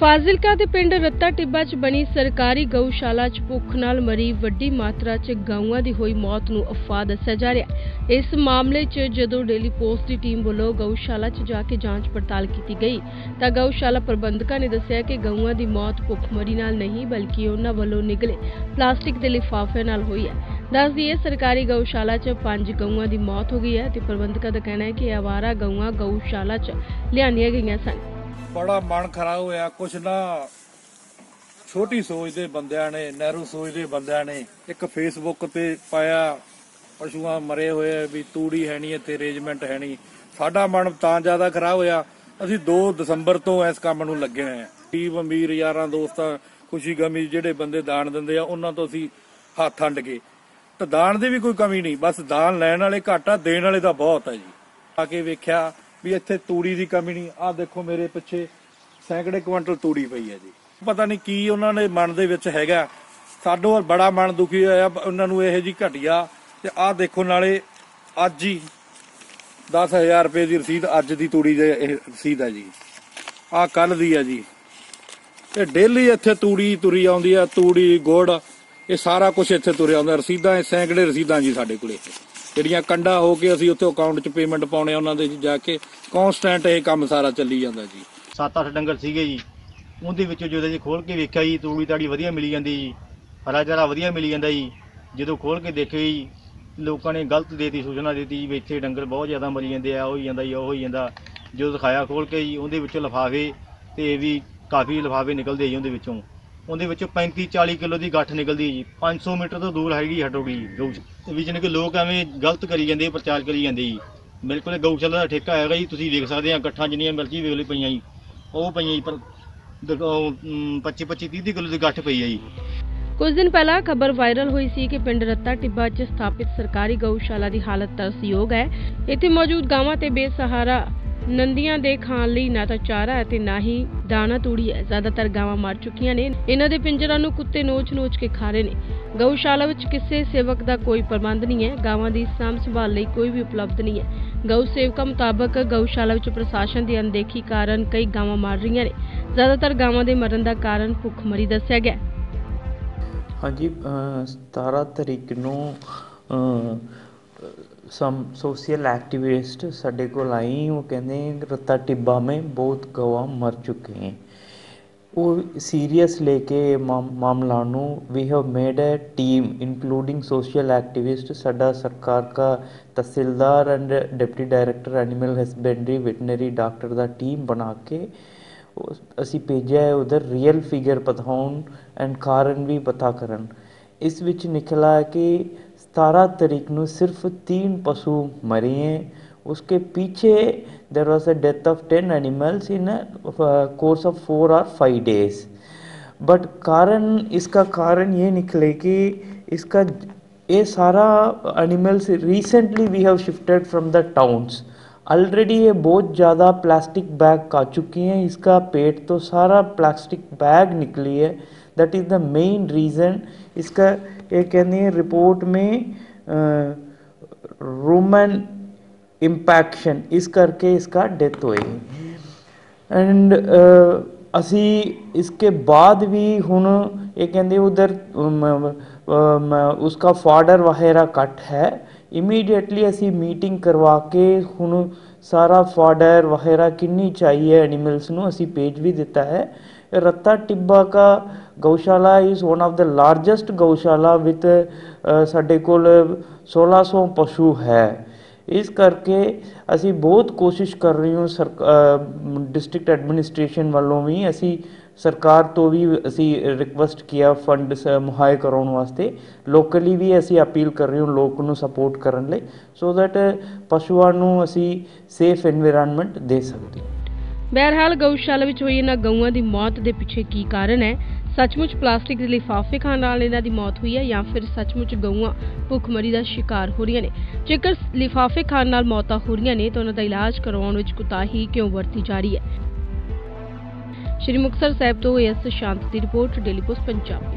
ਫਾਜ਼ਿਲਕਾ ਦੇ ਪਿੰਡ ਰੱਤਾ ਟਿੱਬਾ 'ਚ ਬਣੀ ਸਰਕਾਰੀ ਗਊਸ਼ਾਲਾ 'ਚ ਭੁੱਖ ਨਾਲ ਮਰੀ ਵੱਡੀ ਮਾਤਰਾ 'ਚ ਗਊਆਂ ਦੀ ਹੋਈ ਮੌਤ ਨੂੰ ਅਫਵਾਹ ਦੱਸਿਆ ਜਾ ਰਿਹਾ ਹੈ। ਇਸ ਮਾਮਲੇ 'ਚ ਜਦੋਂ ਡੇਲੀ ਪੋਸਟ ਦੀ ਟੀਮ ਵੱਲੋਂ ਗਊਸ਼ਾਲਾ 'ਚ ਜਾ ਕੇ ਜਾਂਚ ਪੜਤਾਲ ਕੀਤੀ ਗਈ, ਤਾਂ ਗਊਸ਼ਾਲਾ ਪ੍ਰਬੰਧਕਾਂ ਨੇ ਦੱਸਿਆ ਕਿ ਗਊਆਂ ਦੀ ਮੌਤ ਭੁੱਖਮਰੀ ਨਾਲ ਨਹੀਂ ਬਲਕਿ ਉਹਨਾਂ ਵੱਲੋਂ ਨਿਕਲੇ ਪਲਾਸਟਿਕ ਦੇ ਲਿਫਾਫੇ ਨਾਲ ਹੋਈ ਹੈ। ਦੱਸ ਦਈਏ ਸਰਕਾਰੀ ਗਊਸ਼ਾਲਾ 'ਚ ਪੰਜ ਗਊਆਂ ਦੀ ਮੌਤ ਹੋ ਗਈ ਹੈ ਤੇ ਪ੍ਰਬੰਧਕਾਂ ਦਾ ਕਹਿਣਾ ਹੈ ਕਿ ਇਹ ਆਵਾਰਾ ਗਊਆਂ ਗਊਸ਼ਾਲਾ 'ਚ ਲਿਆਂਦੀਆਂ ਗਈਆਂ ਸਨ। ਬੜਾ ਮਨ ਖਰਾਬ ਹੋਇਆ, ਕੁਛ ਨਾ। ਛੋਟੀ ਸੋਚ ਦੇ ਬੰਦਿਆਂ ਨੇ, ਨਹਿਰੂ ਸੋਚ ਦੇ ਬੰਦਿਆਂ ਨੇ ਇੱਕ ਫੇਸਬੁੱਕ ਤੇ ਪਾਇਆ, ਪਸ਼ੂਆਂ ਮਰੇ ਹੋਏ ਵੀ ਤੂੜੀ ਹੈ ਨਹੀਂ ਇੱਥੇ ਅਰੇਂਜਮੈਂਟ ਹੈ ਨਹੀਂ ਸਾਡਾ ਮਨ ਤਾਂ ਜ਼ਿਆਦਾ ਖਰਾਬ ਹੋਇਆ। ਅਸੀਂ 2 ਦਸੰਬਰ ਤੋਂ ਇਸ ਕੰਮ ਨੂੰ ਲੱਗੇ ਹੋਏ ਆ। ਟੀਮ ਅਮੀਰ, ਯਾਰਾਂ, ਦੋਸਤਾਂ, ਖੁਸ਼ੀ ਗਮੀ ਜਿਹੜੇ ਬੰਦੇ ਦਾਨ ਦਿੰਦੇ ਆ, ਉਹਨਾਂ ਤੋਂ ਅਸੀਂ ਹੱਥ ਹੰਡ ਗਏ ਤਾਂ ਦਾਨ ਦੀ ਵੀ ਕੋਈ ਕਮੀ ਨਹੀਂ, ਬਸ ਦਾਨ ਲੈਣ ਵਾਲੇ ਘੱਟ ਆ ਦੇਣ ਵਾਲੇ ਤਾਂ ਬਹੁਤ ਆ ਜੀ। ਆ ਕੇ ਵੇਖਿਆ ਵੀ ਇੱਥੇ ਤੂੜੀ ਦੀ ਕਮੀ ਨਹੀਂ। ਆਹ ਦੇਖੋ ਮੇਰੇ ਪਿੱਛੇ ਸੈਂਕੜੇ ਕੁਇੰਟਲ ਤੂੜੀ ਪਈ ਹੈ ਜੀ। ਪਤਾ ਨਹੀਂ ਕੀ ਉਹਨਾਂ ਦੇ ਮਨ ਦੇ ਵਿੱਚ ਹੈਗਾ। ਸਾਡੋਂ ਬੜਾ ਮਨ ਦੁਖੀ ਹੋਇਆ, ਉਹਨਾਂ ਨੂੰ ਇਹੋ ਜੀ ਘਟਿਆ। ਤੇ ਆਹ ਦੇਖੋ ਨਾਲੇ ਅੱਜ ਹੀ 10000 ਰੁਪਏ ਦੀ ਰਸੀਦ, ਅੱਜ ਦੀ ਤੂੜੀ ਦੇ ਇਹ ਰਸੀਦ ਹੈ ਜੀ। ਆਹ ਕੱਲ ਦੀ ਹੈ ਜੀ। ਇਹ ਡੇਲੀ ਇੱਥੇ ਤੂੜੀ ਤੁਰੀ ਆਉਂਦੀ ਆ ਤੂੜੀ, ਗੁੜ, ਇਹ ਸਾਰਾ ਕੁਝ ਇੱਥੇ ਤੁਰਿਆ ਆਉਂਦਾ ਰਸੀਦਾਂ ਸੈਂਕੜੇ ਰਸੀਦਾਂ ਜੀ ਸਾਡੇ ਕੋਲੇ। ਜਿਹੜੀਆਂ ਕੰਡਾ ਹੋ ਕੇ ਅਸੀਂ ਉੱਥੇ ਅਕਾਊਂਟ 'ਚ ਪੇਮੈਂਟ ਪਾਉਣੇ ਉਹਨਾਂ ਦੇ ਜਾ ਕੇ ਕਨਸਟੈਂਟ ਇਹ ਕੰਮ ਸਾਰਾ ਚੱਲੀ ਜਾਂਦਾ ਜੀ। ਸੱਤ ਅੱਠ ਡੰਗਰ ਸੀਗੇ ਜੀ। ਉਹਦੇ ਵਿੱਚੋਂ ਜਦੋਂ ਜੀ ਖੋਲ ਕੇ ਵੇਖਿਆ ਜੀ, ਤੂੜੀ ਤਾੜੀ ਵਧੀਆ ਮਿਲੀ ਜਾਂਦੀ ਜੀ। ਹਰਾ ਚਾਰਾ ਵਧੀਆ ਮਿਲੀ ਜਾਂਦਾ ਜੀ। ਜਦੋਂ ਖੋਲ ਕੇ ਦੇਖਿਆ ਜੀ, ਲੋਕਾਂ ਨੇ ਗਲਤ ਦੇਤੀ, ਸੂਚਨਾ ਦੇਤੀ ਜੀ, ਵੀ ਇੱਥੇ ਡੰਗਰ ਬਹੁਤ ਜ਼ਿਆਦਾ ਮਰੀ ਜਾਂਦੇ ਆ, ਉਹ ਹੀ ਜਾਂਦਾ ਜੀ, ਉਹ ਹੀ ਜਾਂਦਾ। ਜਦੋਂ ਦਿਖਾਇਆ ਖੋਲ ਕੇ ਜੀ, ਉਹਦੇ ਵਿੱਚੋਂ ਲਿਫਾਫੇ ਤੇ ਵੀ ਕਾਫੀ ਲਿਫਾਫੇ ਨਿਕਲਦੇ ਜੀ ਉਹਦੇ ਵਿੱਚੋਂ। ਉਹਦੇ ਵਿੱਚੋਂ 35 40 ਕਿਲੋ ਦੀ ਗੱਠ ਨਿਕਲਦੀ ਜੀ। 500 ਮੀਟਰ ਤੋਂ ਦੂਰ ਹੈਗੀ ਹਟੋਗੀ ਗਊ ਤੇ ਵੀ ਜਾਣੀ ਕਿ ਲੋਕ ਐਵੇਂ ਗਲਤ ਕਰੀ ਜਾਂਦੇ, ਪ੍ਰਚਾਰ ਕਰੀ ਜਾਂਦੇ ਜੀ। ਬਿਲਕੁਲ ਗਊਸ਼ਾਲਾ ਦਾ ਠੇਕਾ ਹੈਗਾ ਜੀ, ਤੁਸੀਂ ਵੇਖ ਸਕਦੇ ਆ, ਗੱਠਾਂ ਜਿੰਨੀਆਂ ਮਰਜ਼ੀ ਵੇਖ ਲਈ ਪਈਆਂ ਜੀ। ਉਹ ਪਈਆਂ ਜੀ, ਪਰ 25 25 30 ਕਿਲੋ ਦੀ ਗੱਠ ਪਈ ਹੈ ਜੀ। ਕੁਝ ਦਿਨ ਪਹਿਲਾਂ ਖਬਰ ਵਾਇਰਲ ਹੋਈ ਸੀ ਕਿ ਪਿੰਡ ਰੱਤਾ ਟਿੱਬਾ 'ਚ ਸਥਾਪਿਤ ਸਰਕਾਰੀ ਗਊਸ਼ਾਲਾ ਦੀ ਹਾਲਤ ਤਰਸਯੋਗ ਹੈ। ਇੱਥੇ ਮੌਜੂਦ ਗਾਵਾਂ ਤੇ ਬੇਸਹਾਰਾ ਨੰਦੀਆਂ ਦੇ ਖਾਣ ਲਈ ਨਾ ਤਾਂ ਚਾਰਾ ਹੈ ਨਾ ਹੀ ਦਾਣਾ ਤੂੜੀ ਹੈ ਜ਼ਿਆਦਾਤਰ ਗਾਵਾਂ ਮਰ ਚੁੱਕੀਆਂ ਨੇ। ਇਹਨਾਂ ਦੇ ਪਿੰਜਰਾਂ ਨੂੰ ਕੁੱਤੇ ਨੋਚ-ਨੋਚ ਕੇ ਖਾ ਰਹੇ ਨੇ। ਗਊਸ਼ਾਲਾ ਵਿੱਚ ਕਿਸੇ ਸੇਵਕ ਦਾ ਕੋਈ ਪ੍ਰਬੰਧ ਨਹੀਂ ਹੈ ਗਾਵਾਂ ਦੀ ਸਾਂਭ ਸੰਭਾਲ ਲਈ ਕੋਈ ਵੀ ਉਪਲਬਧ ਨਹੀਂ ਹੈ ਗਊ ਸੇਵਕਾਂ ਮੁਤਾਬਕ ਗਊਸ਼ਾਲਾ ਵਿੱਚ ਪ੍ਰਸ਼ਾਸਨ ਦੀ ਅਣਦੇਖੀ ਕਾਰਨ ਕਈ ਗਾਵਾਂ ਮਰ ਰਹੀਆਂ ਨੇ। ਜ਼ਿਆਦਾਤਰ ਗਾਵਾਂ ਦੇ ਮਰਨ ਦਾ ਕਾਰਨ ਭੁੱਖਮਰੀ ਦੱਸਿਆ ਗਿਆ। ਹਾਂਜੀ ਅ, 17 ਤਰੀਕ ਨੂੰ ਅ, ਸਮ ਸੋਸ਼ੀਅਲ ਐਕਟੀਵਿਸਟ ਸਾਡੇ ਕੋਲ ਆਈ, ਉਹ ਕਹਿੰਦੇ ਰੱਤਾ ਟਿੱਬਾ ਮੇ ਬਹੁਤ ਗਵਾ ਮਰ ਚੁੱਕੇ ਹੈ। ਉਹ ਸੀਰੀਅਸ ਲੈ ਕੇ ਮਾਮਲਾ ਨੂੰ ਵੀ have made a team including social activist ਸਾਡਾ ਸਰਕਾਰ ਦਾ tehsildar and deputy director animal husbandry veterinary doctor the team ਬਣਾ ਕੇ ਅਸੀਂ ਭੇਜਿਆ ਹੈ ਉਧਰ ਰੀਅਲ ਫਿਗਰ ਪਤਾਉਣ ਐਂਡ ਕਾਰਨ ਵੀ ਪਤਾ ਕਰਨ। ਇਸ ਵਿੱਚ ਨਿਕਲਾ ਕਿ सतारह तरीक न सिर्फ़ तीन पशु मरे हैं। उसके पीछे there was a death of ten animals in course of four और फाइव डेज़ बट कारण, इसका कारण ये निकले कि इसका ये सारा animals recently we have shifted from the towns already ये बहुत ज़्यादा प्लास्टिक बैग खा चुकी हैं। इसका पेट तो सारा प्लास्टिक बैग निकली है। That is the main reason इसका ये कहते हैं? रिपोर्ट में रोमन ਇੰਪੈਕਸ਼ਨ ਇਸ ਕਰਕੇ इसका डेथ हुई। एंड ਅਸੀਂ इसके बाद भी ਹੁਣ ਇਹ ਕਹਿੰਦੇ ਉਧਰ ਉਸका ਫਾਡਰ ਵਗੈਰਾ ਕੱਟ ਹੈ ਇਮੀਡੀਏਟਲੀ ਅਸੀਂ ਮੀਟਿੰਗ ਕਰਵਾ ਕੇ ਹੁਣ ਸਾਰਾ ਫਾਡਰ ਵਗੈਰਾ ਕਿੰਨੀ ਚਾਹੀਏ ਐਨੀਮਲਸ ਨੂੰ ਅਸੀਂ ਪੇਜ ਵੀ ਦਿੱਤਾ ਹੈ ਰੱਤਾ ਟਿੱਬਾ ਕਾ gaushala is one of the largest gaushala with ਸਾਡੇ ਕੋਲ 1600 ਪਸ਼ੂ ਹੈ। ਇਸ ਕਰਕੇ ਅਸੀਂ ਬਹੁਤ ਕੋਸ਼ਿਸ਼ ਕਰ ਰਹੀ ਹਾਂ ਡਿਸਟ੍ਰਿਕਟ ਐਡਮਿਨਿਸਟ੍ਰੇਸ਼ਨ ਵੱਲੋਂ ਵੀ, ਅਸੀਂ ਸਰਕਾਰ ਤੋਂ ਵੀ ਅਸੀਂ ਰਿਕਵੈਸਟ ਕੀਤਾ ਫੰਡ ਮੁਹਾਇਆ ਕਰਾਉਣ ਵਾਸਤੇ। ਲੋਕਲੀ ਵੀ ਅਸੀਂ ਅਪੀਲ ਕਰ ਰਹੇ ਹਾਂ ਲੋਕ ਨੂੰ ਸਪੋਰਟ ਕਰਨ ਲਈ ਸੋ ਦੈਟ ਪਸ਼ੂਆਂ ਨੂੰ ਅਸੀਂ ਸੇਫ এনवायरमेंट ਦੇ ਸਕਦੇ ਬਹਿਰਹਾਲ ਗਊਸ਼ਾਲਾ ਵਿੱਚ ਹੋਈ ਇਹਨਾਂ ਗਊਆਂ ਦੀ ਮੌਤ ਦੇ ਪਿੱਛੇ ਕੀ ਕਾਰਨ ਹੈ? ਸੱਚਮੁੱਚ ਪਲਾਸਟਿਕ ਦੇ ਲਿਫਾਫੇ ਖਾਣ ਨਾਲ ਇਹਨਾਂ ਦੀ ਮੌਤ ਹੋਈ ਹੈ ਜਾਂ ਫਿਰ ਸੱਚਮੁੱਚ ਗਊਆਂ ਭੁੱਖਮਰੀ ਦਾ ਸ਼ਿਕਾਰ ਹੋ ਰਹੀਆਂ ਨੇ। ਜੇਕਰ ਲਿਫਾਫੇ ਖਾਣ ਨਾਲ ਮੌਤਾਂ ਹੋ ਰਹੀਆਂ ਨੇ ਤਾਂ ਉਹਨਾਂ ਦਾ ਇਲਾਜ ਕਰਵਾਉਣ ਵਿੱਚ ਕੁਤਾਹੀ ਕਿਉਂ ਵਰਤੀ ਜਾ ਰਹੀ ਹੈ? ਸ਼੍ਰੀ ਮੁਕਤਸਰ ਸਾਹਿਬ ਤੋਂ ਐਸ. ਸ਼ਾਂਤ ਦੀ ਰਿਪੋਰਟ, ਡੇਲੀ ਪੋਸਟ, ਪੰਜਾਬੀ